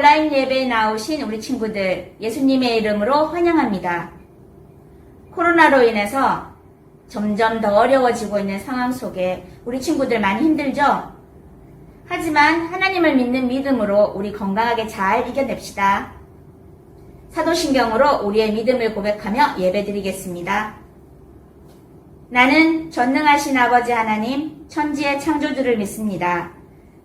온라인 예배에 나오신 우리 친구들 예수님의 이름으로 환영합니다. 코로나로 인해서 점점 더 어려워지고 있는 상황 속에 우리 친구들 많이 힘들죠? 하지만 하나님을 믿는 믿음으로 우리 건강하게 잘 이겨냅시다. 사도신경으로 우리의 믿음을 고백하며 예배드리겠습니다. 나는 전능하신 아버지 하나님, 천지의 창조주를 믿습니다.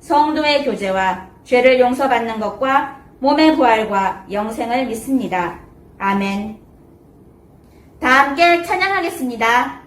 성도의 교제와 죄를 용서받는 것과 몸의 부활과 영생을 믿습니다. 아멘. 다 함께 찬양하겠습니다.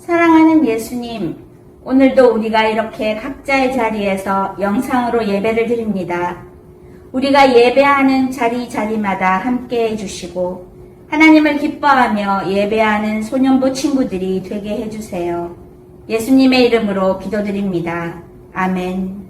사랑하는 예수님, 오늘도 우리가 이렇게 각자의 자리에서 영상으로 예배를 드립니다. 우리가 예배하는 자리 자리마다 함께 해주시고, 하나님을 기뻐하며 예배하는 소년부 친구들이 되게 해주세요. 예수님의 이름으로 기도드립니다. 아멘.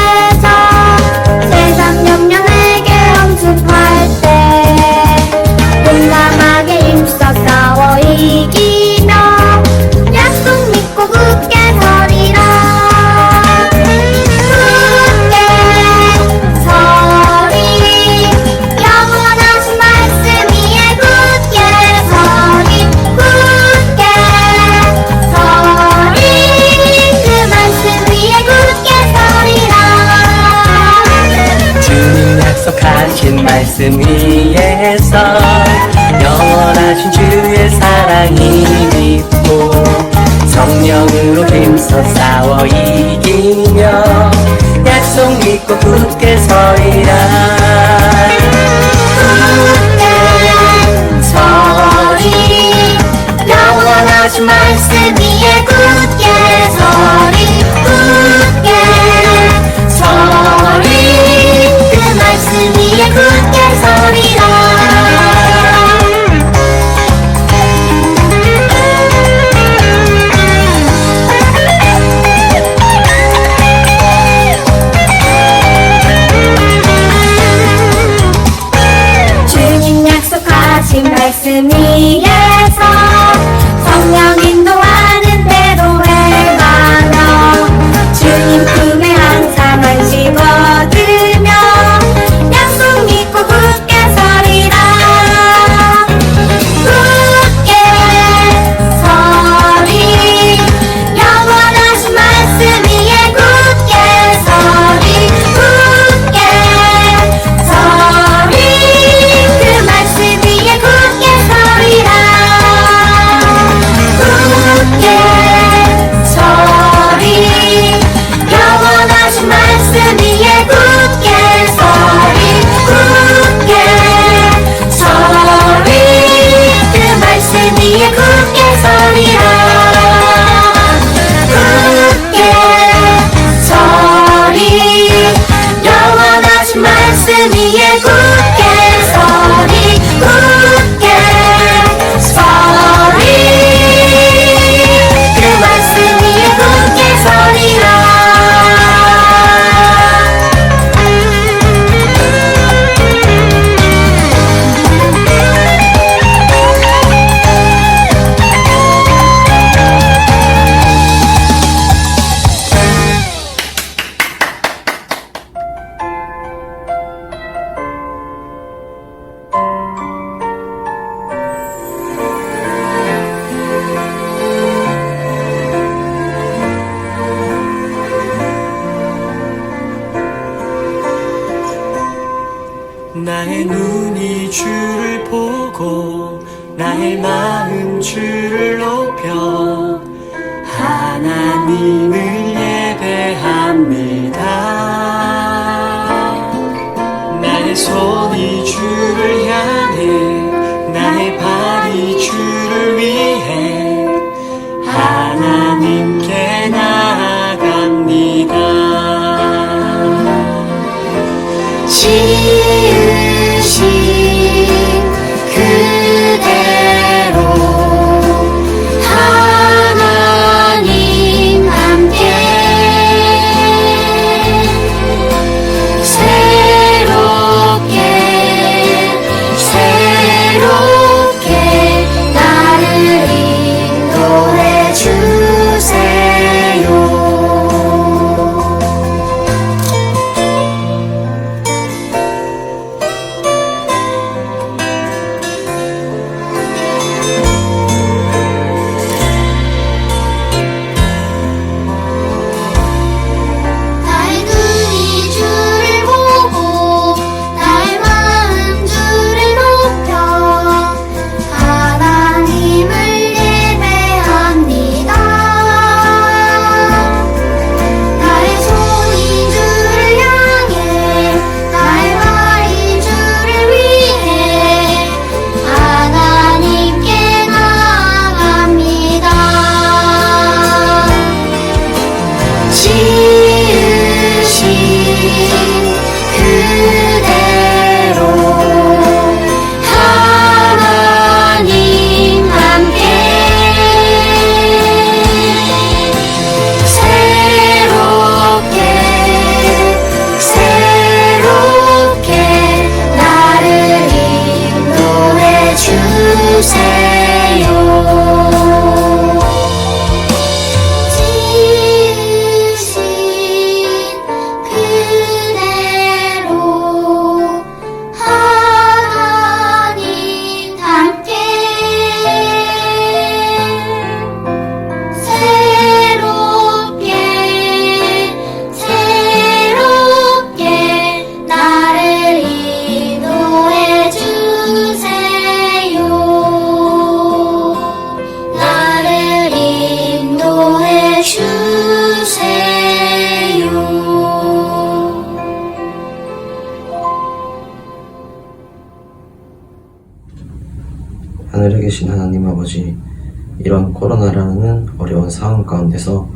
가운데서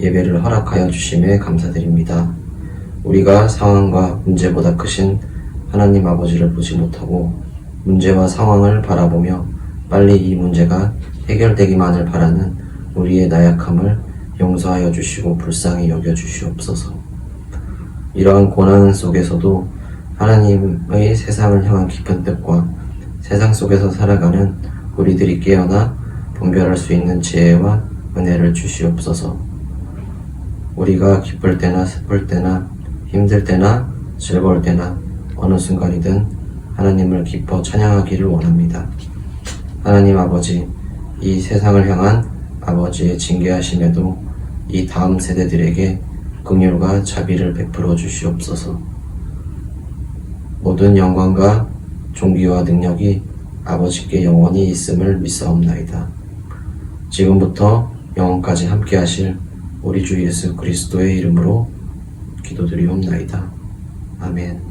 예배를 허락하여 주심에 감사드립니다. 우리가 상황과 문제보다 크신 하나님 아버지를 보지 못하고 문제와 상황을 바라보며 빨리 이 문제가 해결되기만을 바라는 우리의 나약함을 용서하여 주시고 불쌍히 여겨 주시옵소서. 이러한 고난 속에서도 하나님의 세상을 향한 깊은 뜻과 세상 속에서 살아가는 우리들이 깨어나 분별할 수 있는 지혜와 은혜를 주시옵소서. 우리가 기쁠 때나 슬플 때나 힘들 때나 즐거울 때나 어느 순간이든 하나님을 기뻐 찬양하기를 원합니다. 하나님 아버지, 이 세상을 향한 아버지의 징계하심에도 이 다음 세대들에게 긍휼과 자비를 베풀어 주시옵소서. 모든 영광과 존귀와 능력이 아버지께 영원히 있음을 믿사옵나이다. 지금부터 영원까지 함께 하실 우리 주 예수 그리스도의 이름으로 기도드리옵나이다. 아멘.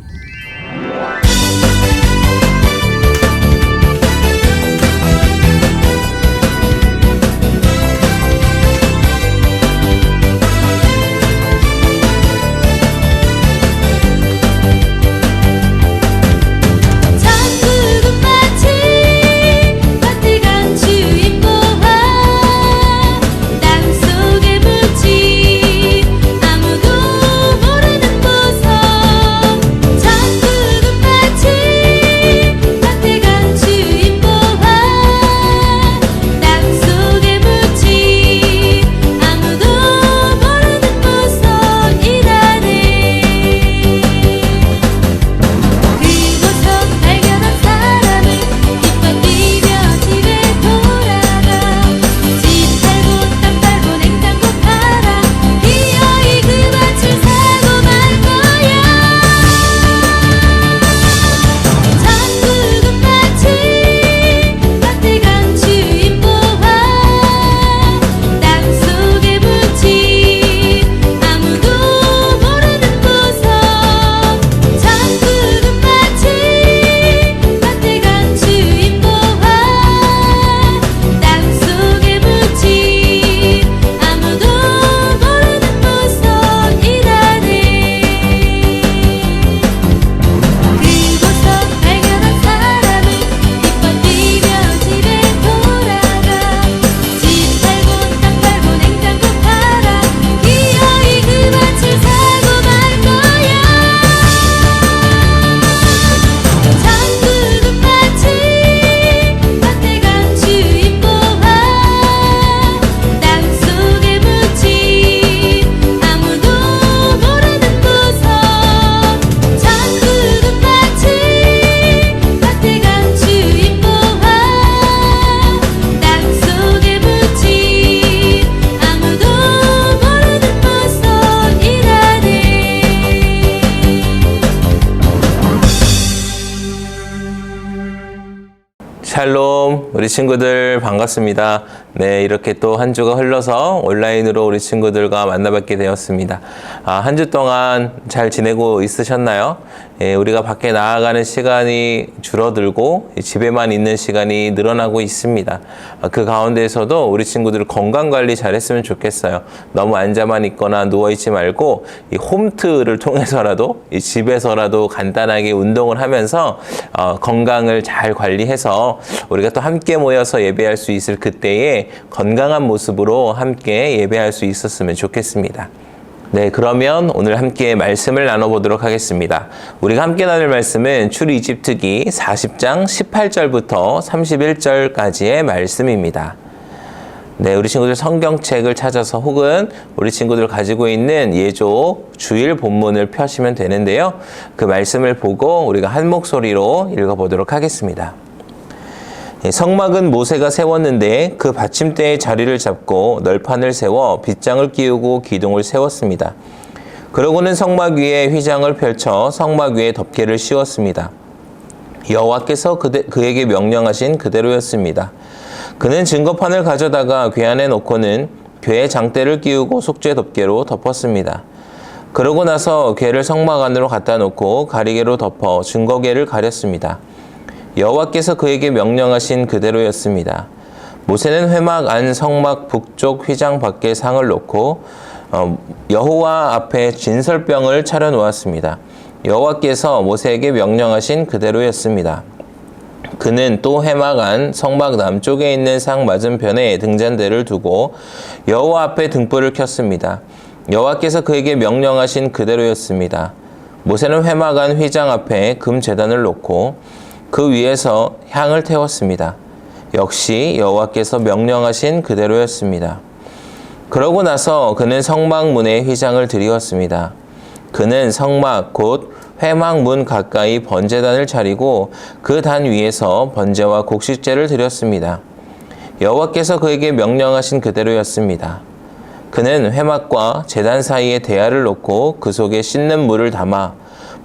샬롬, 우리 친구들 반갑습니다. 네, 이렇게 또 한 주가 흘러서 온라인으로 우리 친구들과 만나뵙게 되었습니다. 아, 한 주 동안 잘 지내고 있으셨나요? 예, 우리가 밖에 나아가는 시간이 줄어들고 집에만 있는 시간이 늘어나고 있습니다. 아, 그 가운데에서도 우리 친구들 건강 관리 잘했으면 좋겠어요. 너무 앉아만 있거나 누워 있지 말고 이 홈트를 통해서라도 이 집에서라도 간단하게 운동을 하면서 어, 건강을 잘 관리해서 우리가 또 함께 모여서 예배할 수 있을 그때에 건강한 모습으로 함께 예배할 수 있었으면 좋겠습니다. 네, 그러면 오늘 함께 말씀을 나눠보도록 하겠습니다. 우리가 함께 나눌 말씀은 출 이집트기 40장 18절부터 31절까지의 말씀입니다. 네, 우리 친구들 성경책을 찾아서 혹은 우리 친구들 가지고 있는 예조 주일 본문을 펴시면 되는데요. 그 말씀을 보고 우리가 한 목소리로 읽어보도록 하겠습니다. 예, 성막은 모세가 세웠는데 그 받침대의 자리를 잡고 널판을 세워 빗장을 끼우고 기둥을 세웠습니다. 그러고는 성막 위에 휘장을 펼쳐 성막 위에 덮개를 씌웠습니다. 여호와께서 그대, 그에게 명령하신 그대로였습니다. 그는 증거판을 가져다가 괴 안에 놓고는 괴에 장대를 끼우고 속죄 덮개로 덮었습니다. 그러고 나서 괴를 성막 안으로 갖다 놓고 가리개로 덮어 증거궤를 가렸습니다. 여호와께서 그에게 명령하신 그대로였습니다. 모세는 회막 안 성막 북쪽 휘장 밖에 상을 놓고 어, 여호와 앞에 진설병을 차려 놓았습니다. 여호와께서 모세에게 명령하신 그대로였습니다. 그는 또 회막 안 성막 남쪽에 있는 상 맞은편에 등잔대를 두고 여호와 앞에 등불을 켰습니다. 여호와께서 그에게 명령하신 그대로였습니다. 모세는 회막 안 휘장 앞에 금 제단을 놓고 그 위에서 향을 태웠습니다. 역시 여호와께서 명령하신 그대로였습니다. 그러고 나서 그는 성막 문에 휘장을 들이었습니다. 그는 성막 곧 회막 문 가까이 번제단을 차리고 그 단 위에서 번제와 곡식제를 드렸습니다. 여호와께서 그에게 명령하신 그대로였습니다. 그는 회막과 제단 사이에 대야를 놓고 그 속에 씻는 물을 담아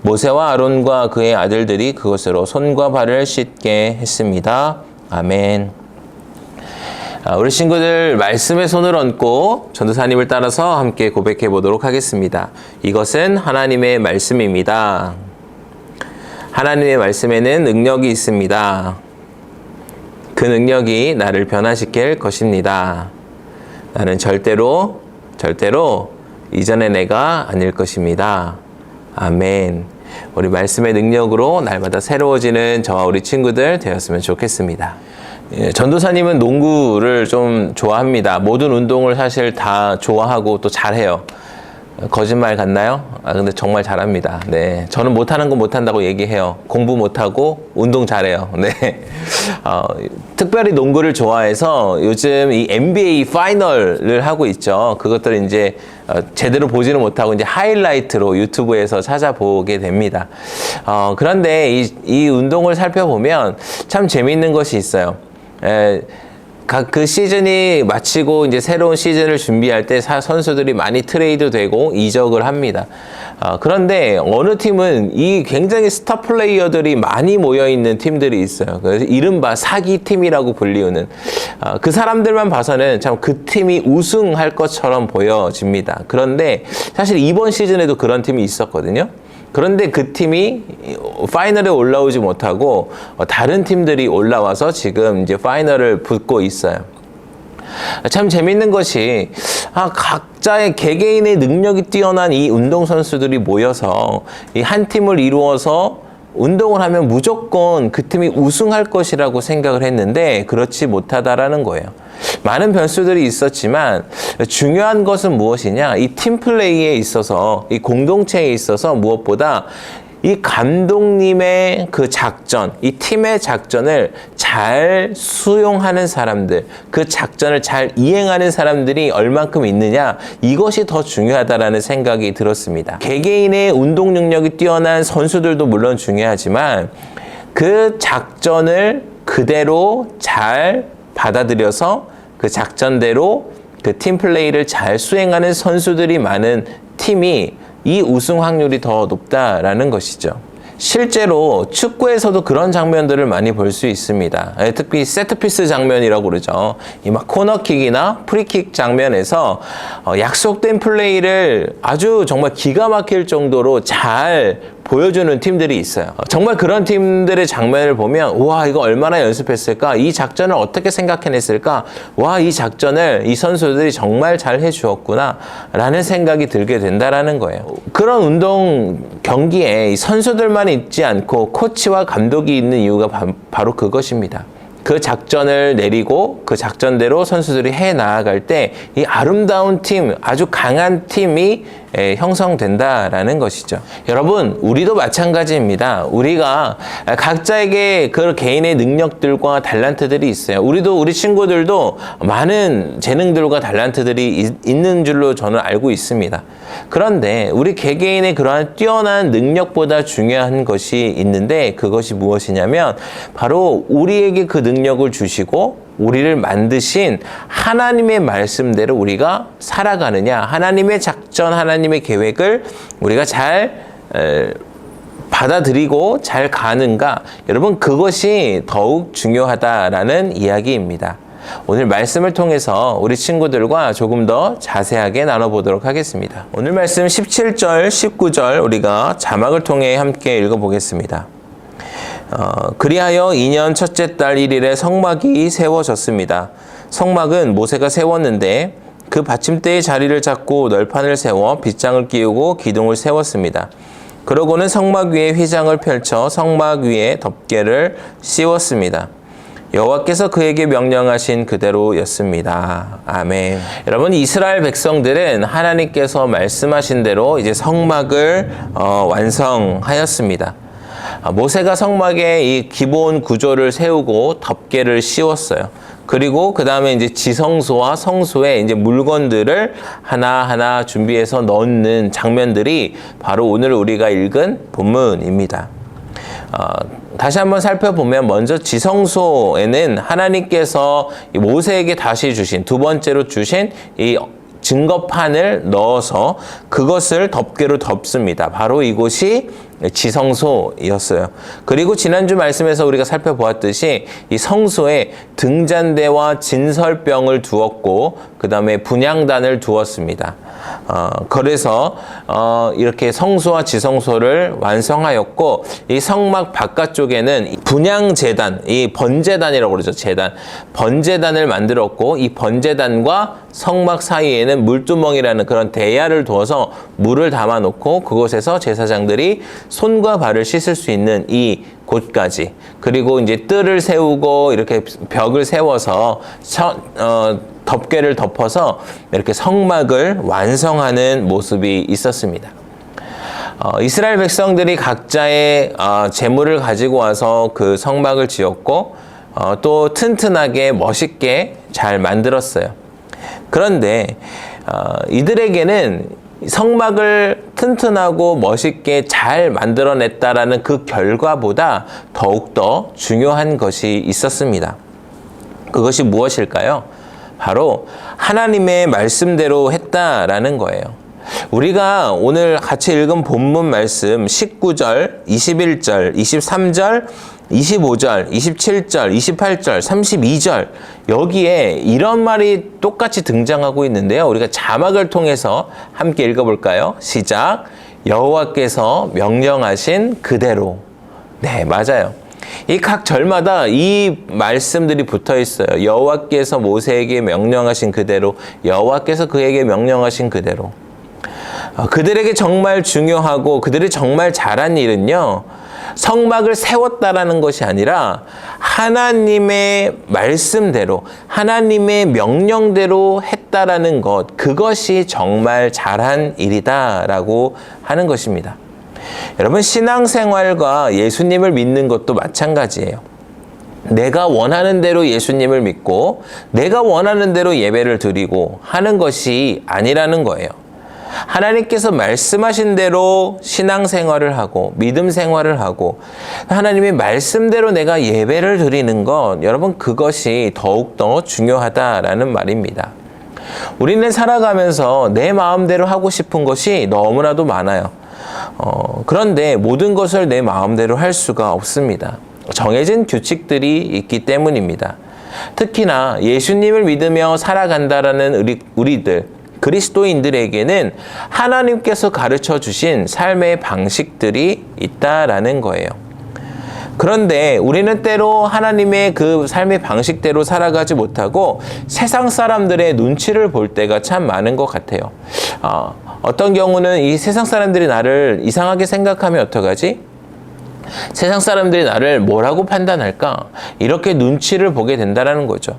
모세와 아론과 그의 아들들이 그것으로 손과 발을 씻게 했습니다. 아멘. 아, 우리 친구들 말씀에 손을 얹고 전도사님을 따라서 함께 고백해 보도록 하겠습니다. 이것은 하나님의 말씀입니다. 하나님의 말씀에는 능력이 있습니다. 그 능력이 나를 변화시킬 것입니다. 나는 절대로, 절대로 이전의 내가 아닐 것입니다. 아멘. 우리 말씀의 능력으로 날마다 새로워지는 저와 우리 친구들 되었으면 좋겠습니다. 예, 전도사님은 농구를 좀 좋아합니다. 모든 운동을 사실 다 좋아하고 또 잘해요. 거짓말 같나요? 아, 근데 정말 잘합니다. 네. 저는 못하는 건 못한다고 얘기해요. 공부 못하고 운동 잘해요. 네. 어, 특별히 농구를 좋아해서 요즘 이 NBA 파이널을 하고 있죠. 그것들을 이제 어, 제대로 보지는 못하고 이제 하이라이트로 유튜브에서 찾아보게 됩니다. 어, 그런데 이, 이 운동을 살펴보면 참 재미있는 것이 있어요. 에, 각 그 시즌이 마치고 이제 새로운 시즌을 준비할 때 사- 선수들이 많이 트레이드 되고 이적을 합니다. 아, 그런데 어느 팀은 이 굉장히 스타 플레이어들이 많이 모여 있는 팀들이 있어요. 그래서 이른바 사기 팀이라고 불리우는 아, 그 사람들만 봐서는 참 그 팀이 우승할 것처럼 보여집니다. 그런데 사실 이번 시즌에도 그런 팀이 있었거든요. 그런데 그 팀이 파이널에 올라오지 못하고 어, 다른 팀들이 올라와서 지금 이제 파이널을 붙고 있어요. 참 재밌는 것이 아, 각자의 개개인의 능력이 뛰어난 이 운동 선수들이 모여서 이 한 팀을 이루어서 운동을 하면 무조건 그 팀이 우승할 것이라고 생각을 했는데 그렇지 못하다라는 거예요. 많은 변수들이 있었지만 중요한 것은 무엇이냐? 이 팀 플레이에 있어서 이 공동체에 있어서 무엇보다 이 감독님의 그 작전, 이 팀의 작전을 잘 수용하는 사람들, 그 작전을 잘 이행하는 사람들이 얼만큼 있느냐, 이것이 더 중요하다라는 생각이 들었습니다. 개개인의 운동 능력이 뛰어난 선수들도 물론 중요하지만 그 작전을 그대로 잘 받아들여서 그 작전대로 그 팀 플레이를 잘 수행하는 선수들이 많은 팀이 이 우승 확률이 더 높다라는 것이죠. 실제로 축구에서도 그런 장면들을 많이 볼 수 있습니다. 예, 특히 세트피스 장면이라고 그러죠. 이 막 코너킥이나 프리킥 장면에서 어, 약속된 플레이를 아주 정말 기가 막힐 정도로 잘 보여주는 팀들이 있어요. 어, 정말 그런 팀들의 장면을 보면 와 이거 얼마나 연습했을까? 이 작전을 어떻게 생각해냈을까? 와 이 작전을 이 선수들이 정말 잘 해주었구나 라는 생각이 들게 된다라는 거예요. 그런 운동 경기에 이 선수들만 있지 않고 코치와 감독이 있는 이유가 바, 바로 그것입니다. 그 작전을 내리고 그 작전대로 선수들이 해 나아갈 때 이 아름다운 팀, 아주 강한 팀이 에, 형성된다라는 것이죠. 여러분, 우리도 마찬가지입니다. 우리가 각자에게 그 개인의 능력들과 달란트들이 있어요. 우리도 우리 친구들도 많은 재능들과 달란트들이 있- 있는 줄로 저는 알고 있습니다. 그런데 우리 개개인의 그러한 뛰어난 능력보다 중요한 것이 있는데 그것이 무엇이냐면 바로 우리에게 그 능력을 주시고 우리를 만드신 하나님의 말씀대로 우리가 살아가느냐, 하나님의 작전, 하나님의 계획을 우리가 잘 에, 받아들이고 잘 가는가, 여러분 그것이 더욱 중요하다라는 이야기입니다. 오늘 말씀을 통해서 우리 친구들과 조금 더 자세하게 나눠보도록 하겠습니다. 오늘 말씀 17절, 19절 우리가 자막을 통해 함께 읽어보겠습니다. 어, 그리하여 2년 첫째 달 1일에 성막이 세워졌습니다. 성막은 모세가 세웠는데 그 받침대의 자리를 잡고 널판을 세워 빗장을 끼우고 기둥을 세웠습니다. 그러고는 성막 위에 휘장을 펼쳐 성막 위에 덮개를 씌웠습니다. 여호와께서 그에게 명령하신 그대로였습니다. 아멘. 여러분 이스라엘 백성들은 하나님께서 말씀하신 대로 이제 성막을 어, 완성하였습니다. 아, 모세가 성막에 이 기본 구조를 세우고 덮개를 씌웠어요. 그리고 그 다음에 이제 지성소와 성소에 이제 물건들을 하나하나 준비해서 넣는 장면들이 바로 오늘 우리가 읽은 본문입니다. 어, 다시 한번 살펴보면 먼저 지성소에는 하나님께서 이 모세에게 다시 주신 두 번째로 주신 이 증거판을 넣어서 그것을 덮개로 덮습니다. 바로 이곳이 지성소였어요. 그리고 지난주 말씀에서 우리가 살펴보았듯이 이 성소에 등잔대와 진설병을 두었고 그 다음에 분향단을 두었습니다. 어, 그래서 어, 이렇게 성소와 지성소를 완성하였고 이 성막 바깥쪽에는 이 분향재단, 이 번제단이라고 그러죠. 재단. 번제단을 만들었고 이 번제단과 성막 사이에는 물두멍이라는 그런 대야를 두어서 물을 담아 놓고 그곳에서 제사장들이 손과 발을 씻을 수 있는 이 곳까지 그리고 이제 뜰을 세우고 이렇게 벽을 세워서 처, 어, 덮개를 덮어서 이렇게 성막을 완성하는 모습이 있었습니다. 어, 이스라엘 백성들이 각자의 어, 재물을 가지고 와서 그 성막을 지었고 어, 또 튼튼하게 멋있게 잘 만들었어요. 그런데 어, 이들에게는 성막을 튼튼하고 멋있게 잘 만들어냈다라는 그 결과보다 더욱더 중요한 것이 있었습니다. 그것이 무엇일까요? 바로 하나님의 말씀대로 했다라는 거예요. 우리가 오늘 같이 읽은 본문 말씀 19절, 21절, 23절, 25절, 27절, 28절, 32절 여기에 이런 말이 똑같이 등장하고 있는데요. 우리가 자막을 통해서 함께 읽어볼까요? 시작. 여호와께서 명령하신 그대로. 네, 맞아요. 이 각 절마다 이 말씀들이 붙어 있어요. 여호와께서 모세에게 명령하신 그대로, 여호와께서 그에게 명령하신 그대로. 어, 그들에게 정말 중요하고 그들이 정말 잘한 일은요. 성막을 세웠다라는 것이 아니라 하나님의 말씀대로 하나님의 명령대로 했다라는 것 그것이 정말 잘한 일이다라고 하는 것입니다. 여러분 신앙생활과 예수님을 믿는 것도 마찬가지예요. 내가 원하는 대로 예수님을 믿고 내가 원하는 대로 예배를 드리고 하는 것이 아니라는 거예요. 하나님께서 말씀하신 대로 신앙생활을 하고 믿음 생활을 하고 하나님의 말씀대로 내가 예배를 드리는 것 여러분 그것이 더욱더 중요하다라는 말입니다. 우리는 살아가면서 내 마음대로 하고 싶은 것이 너무나도 많아요. 어, 그런데 모든 것을 내 마음대로 할 수가 없습니다. 정해진 규칙들이 있기 때문입니다. 특히나 예수님을 믿으며 살아간다라는 우리, 우리들, 그리스도인들에게는 하나님께서 가르쳐 주신 삶의 방식들이 있다라는 거예요. 그런데 우리는 때로 하나님의 그 삶의 방식대로 살아가지 못하고 세상 사람들의 눈치를 볼 때가 참 많은 것 같아요. 어, 어떤 경우는 이 세상 사람들이 나를 이상하게 생각하면 어떡하지? 세상 사람들이 나를 뭐라고 판단할까? 이렇게 눈치를 보게 된다라는 거죠.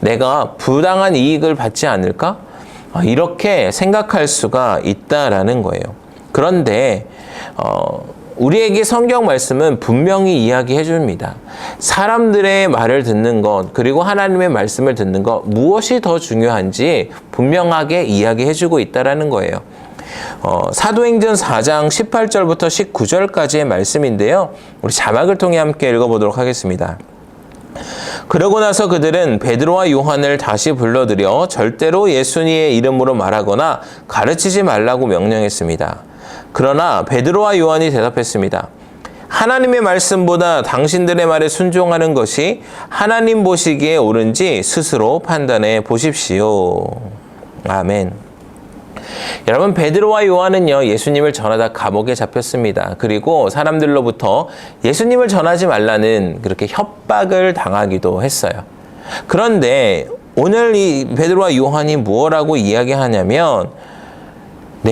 내가 부당한 이익을 받지 않을까? 아, 이렇게 생각할 수가 있다라는 거예요. 그런데 어, 우리에게 성경 말씀은 분명히 이야기해 줍니다. 사람들의 말을 듣는 것, 그리고 하나님의 말씀을 듣는 것, 무엇이 더 중요한지 분명하게 이야기해 주고 있다라는 거예요. 어, 사도행전 4장 18절부터 19절까지의 말씀인데요. 우리 자막을 통해 함께 읽어보도록 하겠습니다. 그러고 나서 그들은 베드로와 요한을 다시 불러들여 절대로 예수님의 이름으로 말하거나 가르치지 말라고 명령했습니다. 그러나 베드로와 요한이 대답했습니다. 하나님의 말씀보다 당신들의 말에 순종하는 것이 하나님 보시기에 옳은지 스스로 판단해 보십시오. 아멘. 여러분 베드로와 요한은요 예수님을 전하다 감옥에 잡혔습니다. 그리고 사람들로부터 예수님을 전하지 말라는 그렇게 협박을 당하기도 했어요. 그런데 오늘 이 베드로와 요한이 무엇라고 이야기하냐면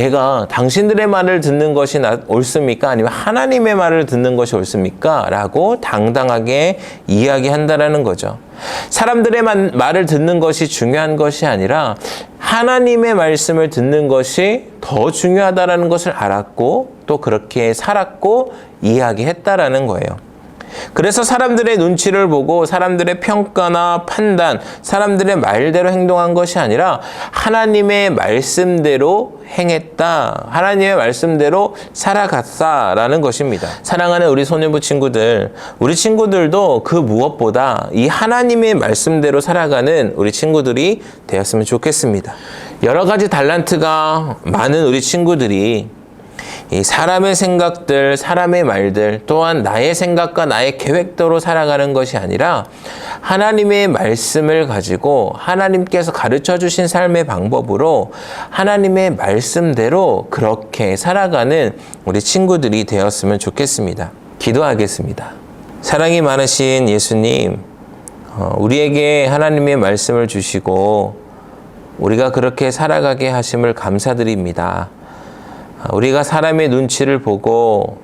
내가 당신들의 말을 듣는 것이 나- 옳습니까? 아니면 하나님의 말을 듣는 것이 옳습니까? 라고 당당하게 이야기한다라는 거죠. 사람들의 만- 말을 듣는 것이 중요한 것이 아니라 하나님의 말씀을 듣는 것이 더 중요하다라는 것을 알았고 또 그렇게 살았고 이야기했다라는 거예요. 그래서 사람들의 눈치를 보고 사람들의 평가나 판단, 사람들의 말대로 행동한 것이 아니라 하나님의 말씀대로 행했다. 하나님의 말씀대로 살아갔다라는 것입니다. 사랑하는 우리 소년부 친구들, 우리 친구들도 그 무엇보다 이 하나님의 말씀대로 살아가는 우리 친구들이 되었으면 좋겠습니다. 여러 가지 달란트가 많은 우리 친구들이 이 사람의 생각들, 사람의 말들, 또한 나의 생각과 나의 계획대로 살아가는 것이 아니라 하나님의 말씀을 가지고 하나님께서 가르쳐 주신 삶의 방법으로 하나님의 말씀대로 그렇게 살아가는 우리 친구들이 되었으면 좋겠습니다. 기도하겠습니다. 사랑이 많으신 예수님, 어, 우리에게 하나님의 말씀을 주시고 우리가 그렇게 살아가게 하심을 감사드립니다. 우리가 사람의 눈치를 보고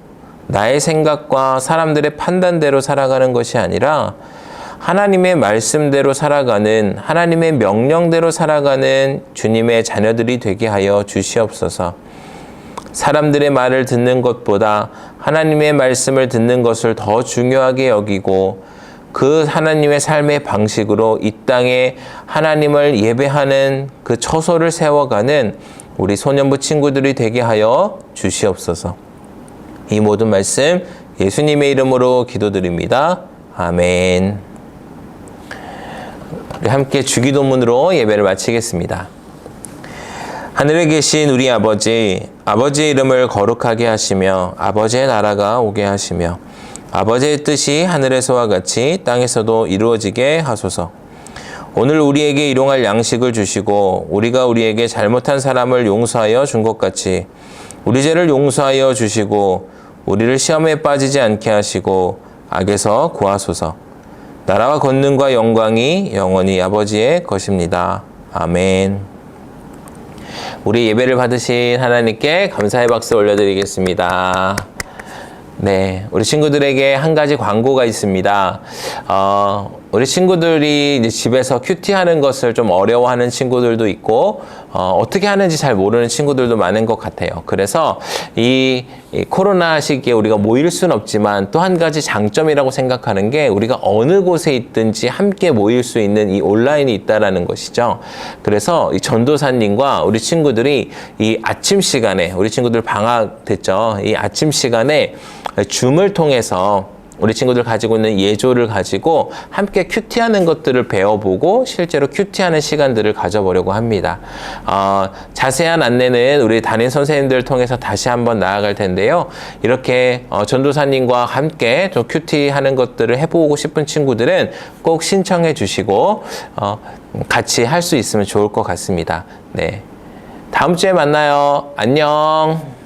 나의 생각과 사람들의 판단대로 살아가는 것이 아니라 하나님의 말씀대로 살아가는 하나님의 명령대로 살아가는 주님의 자녀들이 되게 하여 주시옵소서. 사람들의 말을 듣는 것보다 하나님의 말씀을 듣는 것을 더 중요하게 여기고 그 하나님의 삶의 방식으로 이 땅에 하나님을 예배하는 그 처소를 세워가는 우리 소년부 친구들이 되게 하여 주시옵소서. 이 모든 말씀 예수님의 이름으로 기도드립니다. 아멘. 우리 함께 주기도문으로 예배를 마치겠습니다. 하늘에 계신 우리 아버지, 아버지의 이름을 거룩하게 하시며 아버지의 나라가 오게 하시며 아버지의 뜻이 하늘에서와 같이 땅에서도 이루어지게 하소서. 오늘 우리에게 일용할 양식을 주시고 우리가 우리에게 잘못한 사람을 용서하여 준 것 같이 우리 죄를 용서하여 주시고 우리를 시험에 빠지지 않게 하시고 악에서 구하소서. 나라와 권능과 영광이 영원히 아버지의 것입니다. 아멘. 우리 예배를 받으신 하나님께 감사의 박수 올려드리겠습니다. 네, 우리 친구들에게 한 가지 광고가 있습니다. 어, 우리 친구들이 이제 집에서 큐티 하는 것을 좀 어려워하는 친구들도 있고, 어, 떻게 하는지 잘 모르는 친구들도 많은 것 같아요. 그래서 이, 이 코로나 시기에 우리가 모일 수는 없지만 또 한 가지 장점이라고 생각하는 게 우리가 어느 곳에 있든지 함께 모일 수 있는 이 온라인이 있다라는 것이죠. 그래서 이 전도사님과 우리 친구들이 이 아침 시간에, 우리 친구들 방학 됐죠. 이 아침 시간에 줌을 통해서 우리 친구들 가지고 있는 예조를 가지고 함께 큐티하는 것들을 배워보고 실제로 큐티하는 시간들을 가져보려고 합니다. 어, 자세한 안내는 우리 담임 선생님들 통해서 다시 한번 나아갈 텐데요. 이렇게 어, 전도사님과 함께 좀 큐티하는 것들을 해보고 싶은 친구들은 꼭 신청해 주시고 어, 같이 할 수 있으면 좋을 것 같습니다. 네. 다음 주에 만나요. 안녕.